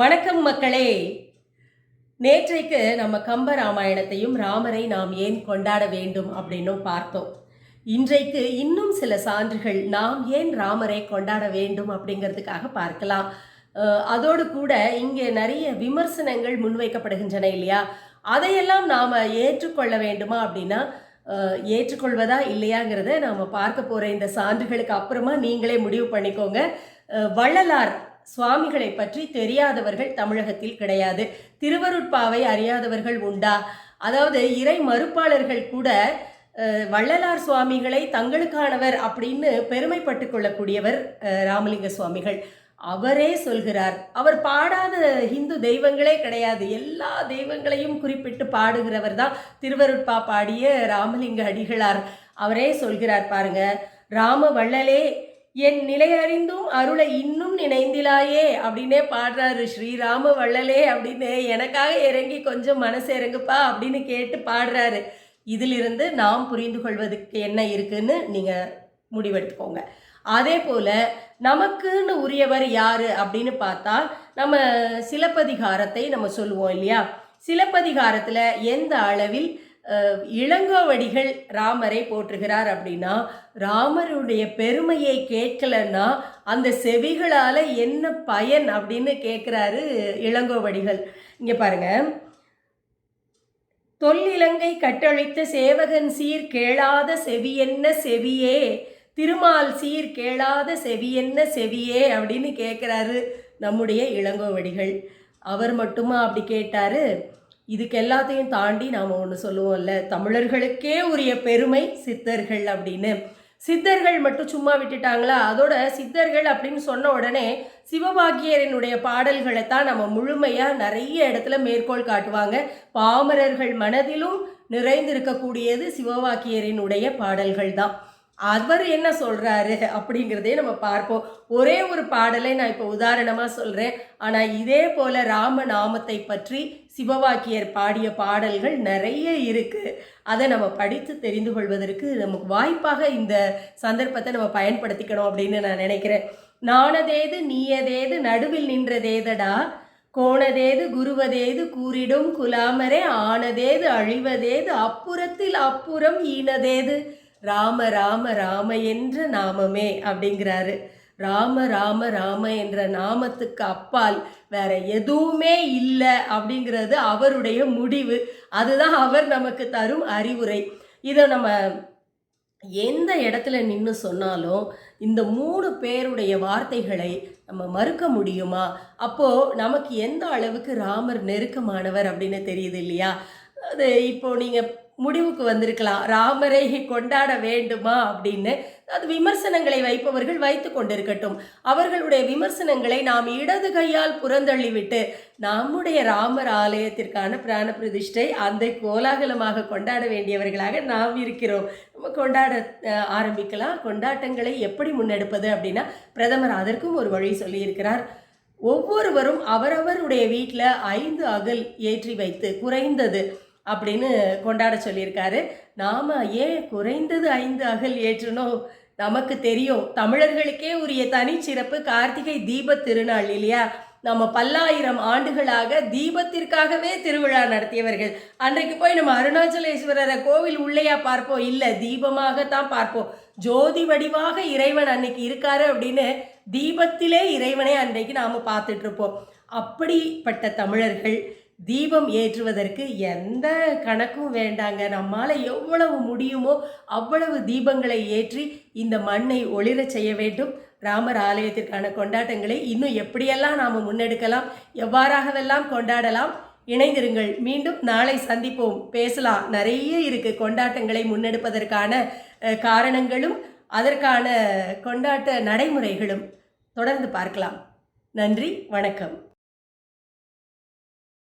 வணக்கம் மக்களே. நேற்றைக்கு நம்ம கம்ப ராமாயணத்தையும் ராமரை நாம் ஏன் கொண்டாட வேண்டும் அப்படின்னும் பார்த்தோம். இன்றைக்கு இன்னும் சில சான்றுகள் நாம் ஏன் ராமரை கொண்டாட வேண்டும் அப்படிங்கிறதுக்காக பார்க்கலாம். அதோடு கூட இங்கே நிறைய விமர்சனங்கள் முன்வைக்கப்படுகின்றன இல்லையா? அதையெல்லாம் நாம் ஏற்றுக்கொள்ள வேண்டுமா அப்படின்னா ஏற்றுக்கொள்வதா இல்லையாங்கிறத நாம் பார்க்க போகிற இந்த சான்றுகளுக்கு அப்புறமா நீங்களே முடிவு பண்ணிக்கோங்க. வள்ளலார் சுவாமிகளை பற்றி தெரியாதவர்கள் தமிழகத்தில் கிடையாது. திருவருட்பாவை அறியாதவர்கள் உண்டா? அதாவது இறை மறுப்பாளர்கள் கூட வள்ளலார் சுவாமிகளை தங்களுக்கானவர் அப்படின்னு பெருமைப்பட்டு கொள்ளக்கூடியவர் ராமலிங்க சுவாமிகள். அவரே சொல்கிறார் அவர் பாடாத இந்து தெய்வங்களே கிடையாது. எல்லா தெய்வங்களையும் குறிப்பிட்டு பாடுகிறவர் தான் திருவருட்பா பாடிய ராமலிங்க அடிகளார். அவரே சொல்கிறார் பாருங்க ராம வள்ளலே என் நிலையறிந்தும் அருளை இன்னும் நினைந்திலாயே அப்படின்னே பாடுறாரு ஸ்ரீராம வள்ளலே அப்படின்னு. எனக்காக இறங்கி கொஞ்சம் மனசு இறங்குப்பா அப்படின்னு கேட்டு பாடுறாரு. இதிலிருந்து நாம் புரிந்து கொள்வதற்கு என்ன இருக்குன்னு நீங்கள் முடிவெடுத்துக்கோங்க. அதே போல் நமக்குன்னு உரியவர் யார் அப்படின்னு பார்த்தா நம்ம சிலப்பதிகாரத்தை நம்ம சொல்லுவோம் இல்லையா? சிலப்பதிகாரத்தில் எந்த அளவில் இளங்கோவடிகள் ராமரை போற்றுகிறார் அப்படின்னா ராமருடைய பெருமையை கேட்கலன்னா அந்த செவிகளால் என்ன பயன் அப்படின்னு கேட்குறாரு இளங்கோவடிகள். இங்கே பாருங்க. தொல்லிலங்கை கட்டழித்த சேவகன் சீர் கேளாத செவியென்ன செவியே? திருமால் சீர் கேளாத செவியென்ன செவியே? அப்படின்னு கேட்குறாரு நம்முடைய இளங்கோவடிகள். அவர் மட்டுமா அப்படி கேட்டாரு? இதுக்கு எல்லாத்தையும் தாண்டி நாம் ஒன்று சொல்லுவோம்ல தமிழர்களுக்கே உரிய பெருமை சித்தர்கள் அப்படின்னு. சித்தர்கள் மட்டும் சும்மா விட்டுட்டாங்களா? அதோட சித்தர்கள் அப்படின்னு சொன்ன உடனே சிவபாகியரனுடைய பாடல்களை தான் நம்ம முழுமையாக நிறைய இடத்துல மேற்கோள் காட்டுவாங்க. பாமரர்கள் மனதிலும் நிறைந்திருக்கக்கூடியது சிவவாக்கியரினுடைய பாடல்கள் தான் அவர் என்ன சொல்கிறாரு அப்படிங்கிறதே நம்ம பார்ப்போம். ஒரே ஒரு பாடலை நான் இப்போ உதாரணமாக சொல்கிறேன் ஆனால் இதே போல் ராம நாமத்தை பற்றி சிவவாக்கியர் பாடிய பாடல்கள் நிறைய இருக்குது அதை நம்ம படித்து தெரிந்து கொள்வதற்கு நமக்கு வாய்ப்பாக இந்த சந்தர்ப்பத்தை நம்ம பயன்படுத்திக்கணும் அப்படின்னு நான் நினைக்கிறேன். நானதேது நீயதேது நடுவில் நின்றதேதடா? கோணதேது குருவதேது கூறிடும் குலாமரே? ஆனதேது அழிவதேது? அப்புறத்தில் அப்புறம் ஈனதேது? ராம ராம ராம என்ற நாமமே அப்படிங்கிறாரு. ராம ராம ராம என்ற நாமத்துக்கு அப்பால் வேற எதுவுமே இல்லை அப்படிங்கிறது அவருடைய முடிவு. அதுதான் அவர் நமக்கு தரும் அறிவுரை. இதை நம்ம எந்த இடத்துல நின்று சொன்னாலும் இந்த மூணு பேருடைய வார்த்தைகளை நம்ம மறுக்க முடியுமா? அப்போது நமக்கு எந்த அளவுக்கு ராமர் நெருக்கமானவர் அப்படின்னு தெரியுது இல்லையா? அது இப்போது நீங்கள் முடிவுக்கு வந்திருக்கலாம். ராமரை கொண்டாட வேண்டுமா? அப்படின்னு அது விமர்சனங்களை வைப்பவர்கள் வைத்து கொண்டிருக்கட்டும். அவர்களுடைய விமர்சனங்களை நாம் இடது கையால் புறந்தள்ளிவிட்டு நம்முடைய ராமர் ஆலயத்திற்கான பிராண பிரதிஷ்டை அந்த கோலாகலமாக கொண்டாட வேண்டியவர்களாக நாம் இருக்கிறோம். நம்ம கொண்டாட ஆரம்பிக்கலாம். கொண்டாட்டங்களை எப்படி முன்னெடுப்பது அப்படின்னா பிரதமர் அதற்கும் ஒரு வழி சொல்லியிருக்கிறார். ஒவ்வொருவரும் அவரவருடைய வீட்டில் ஐந்து அகல் ஏற்றி வைத்து குறைந்தது அப்படின்னு கொண்டாட சொல்லியிருக்காரு. நாம் ஏன் குறைந்தது ஐந்து அகல் ஏற்றணும்? நமக்கு தெரியும் தமிழர்களுக்கே உரிய தனிச்சிறப்பு கார்த்திகை தீப திருநாள் இல்லையா? நம்ம பல்லாயிரம் ஆண்டுகளாக தீபத்திற்காகவே திருவிழா நடத்தியவர்கள். அன்றைக்கு போய் நம்ம அருணாச்சலேஸ்வரரை கோவில் உள்ளேயா பார்ப்போம்? இல்லை தீபமாகத்தான் பார்ப்போம். ஜோதி வடிவாக இறைவன் அன்னைக்கு இருக்காரு அப்படின்னு தீபத்திலே இறைவனை அன்றைக்கு நாம் பார்த்துட்ருப்போம் அப்படிப்பட்ட தமிழர்கள் தீபம் ஏற்றுவதற்கு எந்த கணக்கும் வேண்டாங்க. நம்மால் எவ்வளவு முடியுமோ அவ்வளவு தீபங்களை ஏற்றி இந்த மண்ணை ஒளிரச் செய்ய வேண்டும். ராமர் ஆலயத்திற்கான கொண்டாட்டங்களை இன்னும் எப்படியெல்லாம் நாம் முன்னெடுக்கலாம் எவ்வாறாகவெல்லாம் கொண்டாடலாம் இணைந்திருங்கள். மீண்டும் நாளை சந்திப்போம். பேசலாம். நிறைய இருக்கு கொண்டாட்டங்களை முன்னெடுப்பதற்கான காரணங்களும் அதற்கான கொண்டாட்ட நடைமுறைகளும். தொடர்ந்து பார்க்கலாம். நன்றி. வணக்கம்.